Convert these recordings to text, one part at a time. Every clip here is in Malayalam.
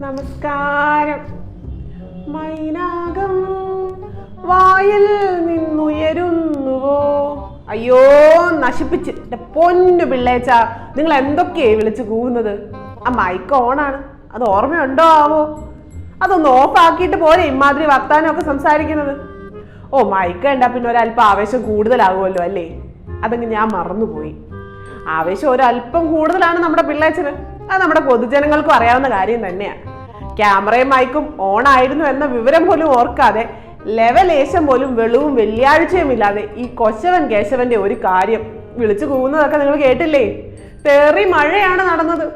നമസ്കാരം. മൈനാകം വായിൽ നിന്നുയരുന്നുവോ? അയ്യോ നശിപ്പിച്ച്. എന്റെ പൊന്നു പിള്ളേച്ച നിങ്ങൾ എന്തൊക്കെയായി വിളിച്ചു കൂവുന്നത്? ആ മൈക്ക് ഓണാണ്. അത് ഓർമ്മയുണ്ടോ ആവോ? അതൊന്ന് ഓഫ് ആക്കിയിട്ട് പോലെ ഇമാതിരി വർത്താനമൊക്കെ സംസാരിക്കുന്നത്. ഓ മൈക്ക് കണ്ടാ പിന്നെ ഒരല്പം ആവേശം കൂടുതലാകുമല്ലോ അല്ലേ? അതങ്ങ് ഞാൻ മറന്നുപോയി. ആവേശം ഒരല്പം കൂടുതലാണ് നമ്മുടെ പിള്ളേച്ചന്. അത് നമ്മുടെ പൊതുജനങ്ങൾക്കും അറിയാവുന്ന കാര്യം തന്നെയാണ്. ക്യാമറയും മൈക്കും ഓൺ ആയിരുന്നു എന്ന വിവരം പോലും ഓർക്കാതെ ലെവലേശം പോലും വെളിവും വെള്ളിയാഴ്ചയും ഇല്ലാതെ ഈ കൊശവൻ കേശവന്റെ ഒരു കാര്യം വിളിച്ചു കൂവുന്നതൊക്കെ നിങ്ങൾ കേട്ടില്ലേ? തെറി മഴയാണ് നടന്നത്.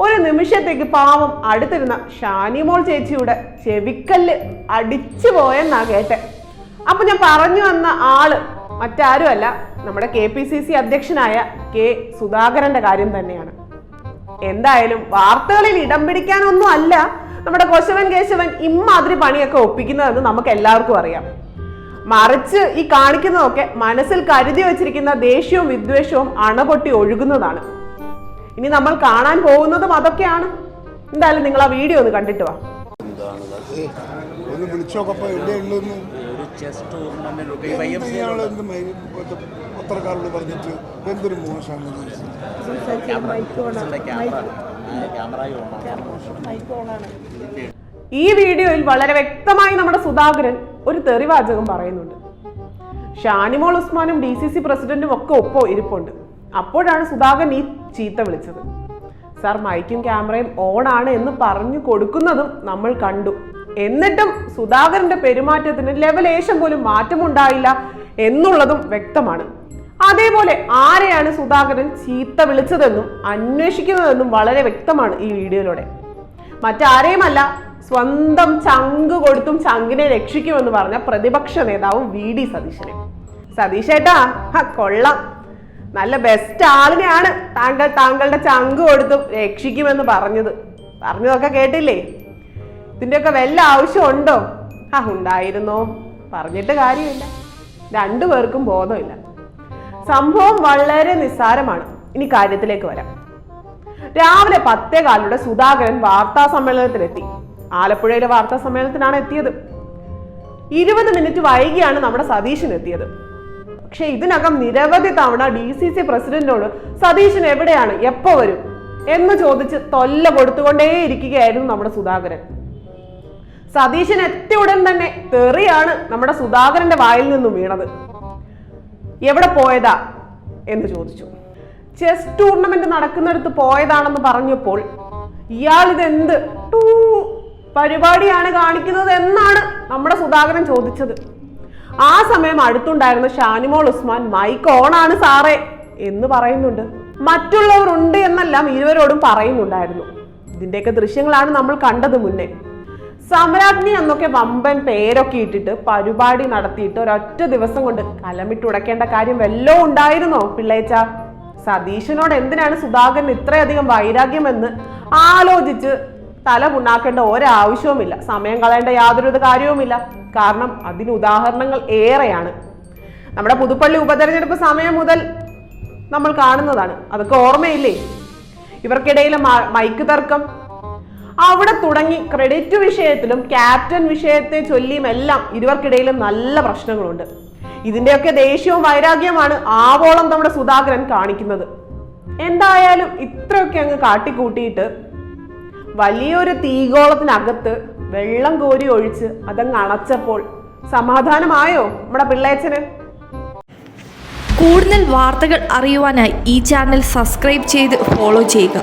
ഒരു നിമിഷത്തേക്ക് പാവം അടുത്തിരുന്ന ഷാനിമോൾ ചേച്ചിയുടെ ചെവിക്കല്ല് അടിച്ചു പോയെന്നാ കേട്ടെ. അപ്പൊ ഞാൻ പറഞ്ഞു വന്ന ആൾ മറ്റാരുമല്ല നമ്മുടെ കെ പി സി സി അധ്യക്ഷനായ കെ സുധാകരന്റെ കാര്യം തന്നെയാണ്. എന്തായാലും വാർത്തകളിൽ ഇടം പിടിക്കാനൊന്നും അല്ല നമ്മുടെ കൊശവൻ കേശവൻ ഇമ്മാതിരി പണിയൊക്കെ ഒപ്പിക്കുന്നതെന്ന് നമുക്ക് എല്ലാവർക്കും അറിയാം. മറിച്ച് ഈ കാണിക്കുന്നതൊക്കെ മനസ്സിൽ കരുതി വച്ചിരിക്കുന്ന ദേഷ്യവും വിദ്വേഷവും അണപൊട്ടി ഒഴുകുന്നതാണ്. ഇനി നമ്മൾ കാണാൻ പോകുന്നതും അതൊക്കെയാണ്. എന്തായാലും നിങ്ങൾ ആ വീഡിയോ ഒന്ന് കണ്ടിട്ട് വാ. ഒന്ന് വിളിച്ചോക്കപ്പോ എവിടെ ചെസ് വൈ എം സി ഇത് പത്രക്കാരോട് പറഞ്ഞിട്ട് എന്തൊരു മോശമാണ് ഓണാണ് ഈ വീഡിയോയിൽ വളരെ വ്യക്തമായി നമ്മുടെ സുധാകരൻ ഒരു തെറിവാചകം പറയുന്നുണ്ട്. ഷാനിമോൾ ഉസ്മാനും ഡി സി സി പ്രസിഡന്റും ഒക്കെ ഒപ്പം ഇരിപ്പുണ്ട്. അപ്പോഴാണ് സുധാകരൻ ഈ ചീത്ത വിളിച്ചത്. സാർ മൈക്കും ക്യാമറയും ഓൺ ആണ് എന്ന് പറഞ്ഞു കൊടുക്കുന്നതും നമ്മൾ കണ്ടു. എന്നിട്ടും സുധാകരന്റെ പെരുമാറ്റത്തിന് ലെവലേശം പോലും മാറ്റമുണ്ടായില്ല എന്നുള്ളതും വ്യക്തമാണ്. അതേപോലെ ആരെയാണ് സുധാകരൻ ചീത്ത വിളിച്ചതെന്നും അന്വേഷിക്കുന്നതെന്നും വളരെ വ്യക്തമാണ് ഈ വീഡിയോയിലൂടെ. മറ്റാരെയുമല്ല സ്വന്തം ചങ്ക് കൊടുത്തും ചങ്കിനെ രക്ഷിക്കുമെന്ന് പറഞ്ഞ പ്രതിപക്ഷ നേതാവ് വി ഡി സതീശനെ. സതീശേട്ടാ കൊള്ളാം. നല്ല ബെസ്റ്റ് ആളിനെയാണ് താങ്കൾ താങ്കളുടെ ചങ്ക് കൊടുത്തും രക്ഷിക്കുമെന്ന് പറഞ്ഞത്. പറഞ്ഞതൊക്കെ കേട്ടില്ലേ? ഇതിന്റെയൊക്കെ വല്ല ആവശ്യമുണ്ടോ? ആ ഉണ്ടായിരുന്നോ? പറഞ്ഞിട്ട് കാര്യമില്ല. രണ്ടുപേർക്കും ബോധമില്ല. സംഭവം വളരെ നിസ്സാരമാണ്. ഇനി കാര്യത്തിലേക്ക് വരാം. രാവിലെ പത്തേ കാലിലൂടെ സുധാകരൻ വാർത്താ സമ്മേളനത്തിലെത്തി. ആലപ്പുഴയിലെ വാർത്താ സമ്മേളനത്തിനാണ് എത്തിയത്. ഇരുപത് മിനിറ്റ് വൈകിയാണ് നമ്മുടെ സതീശൻ എത്തിയത്. പക്ഷെ ഇതിനകം നിരവധി തവണ ഡി സി സി പ്രസിഡന്റിനോട് സതീശൻ എവിടെയാണ്? എപ്പോ വരും? എന്ന് ചോദിച്ച് തൊല്ല കൊടുത്തുകൊണ്ടേയിരിക്കുകയായിരുന്നു നമ്മുടെ സുധാകരൻ. സതീശൻ എത്തിയ ഉടൻ തന്നെ തെറിയാണ് നമ്മുടെ സുധാകരന്റെ വായിൽ നിന്നും വീണത്. എവിടെ പോയതാ എന്ന് ചോദിച്ചു. ചെസ് ടൂർണമെന്റ് നടക്കുന്നിടത്ത് പോയതാണെന്ന് പറഞ്ഞപ്പോൾ ഇയാൾ ഇതെന്ത് ടൂ പരിപാടിയാണ് കാണിക്കുന്നത് എന്നാണ് നമ്മുടെ സുധാകരൻ ചോദിച്ചത്. ആ സമയം അടുത്തുണ്ടായിരുന്ന ഷാനിമോൾ ഉസ്മാൻ മൈക്ക് ഓൺ ആണ് സാറേ എന്ന് പറയുന്നുണ്ട്. മറ്റുള്ളവരുണ്ട് എന്നെല്ലാം ഇരുവരോടും പറയുന്നുണ്ടായിരുന്നു. ഇതിന്റെയൊക്കെ ദൃശ്യങ്ങളാണ് നമ്മൾ കണ്ടത് മുന്നേ. സമരാഗ്നി എന്നൊക്കെ വമ്പൻ പേരൊക്കെ ഇട്ടിട്ട് പരിപാടി നടത്തിയിട്ട് ഒരൊറ്റ ദിവസം കൊണ്ട് കലമിട്ടുടക്കേണ്ട കാര്യം വല്ലോ ഉണ്ടായിരുന്നോ? പിള്ളേച്ച സതീശനോട് എന്തിനാണ് സുധാകരൻ ഇത്രയധികം വൈരാഗ്യമെന്ന് ആലോചിച്ച് തല പുണ്ണാക്കേണ്ട ഒരാവശ്യവുമില്ല. സമയം കളയേണ്ട യാതൊരു കാര്യവുമില്ല. കാരണം അതിന് ഉദാഹരണങ്ങൾ ഏറെയാണ്. നമ്മുടെ പുതുപ്പള്ളി ഉപതെരഞ്ഞെടുപ്പ് സമയം മുതൽ നമ്മൾ കാണുന്നതാണ്. അതൊക്കെ ഓർമ്മയില്ലേ? ഇവർക്കിടയിലെ മൈക്ക് തർക്കം അവിടെ തുടങ്ങി ക്രെഡിറ്റ് വിഷയത്തിലും ക്യാപ്റ്റൻ വിഷയത്തെ ചൊല്ലിയും എല്ലാം ഇരുവർക്കിടയിലും നല്ല പ്രശ്നങ്ങളുണ്ട്. ഇതിന്റെയൊക്കെ ദേഷ്യവും വൈരാഗ്യമാണ് ആവോളം നമ്മുടെ സുധാകരൻ കാണിക്കുന്നത്. എന്തായാലും ഇത്രയൊക്കെ അങ്ങ് കാട്ടിക്കൂട്ടിയിട്ട് വലിയൊരു തീഗോളത്തിനകത്ത് വെള്ളം കോരി ഒഴിച്ച് അതങ്ങ് അണച്ചപ്പോൾ സമാധാനമായോ നമ്മുടെ പിള്ളേച്ചന്? കൂടുതൽ വാർത്തകൾ അറിയുവാനായി ഈ ചാനൽ സബ്സ്ക്രൈബ് ചെയ്ത് ഫോളോ ചെയ്യുക.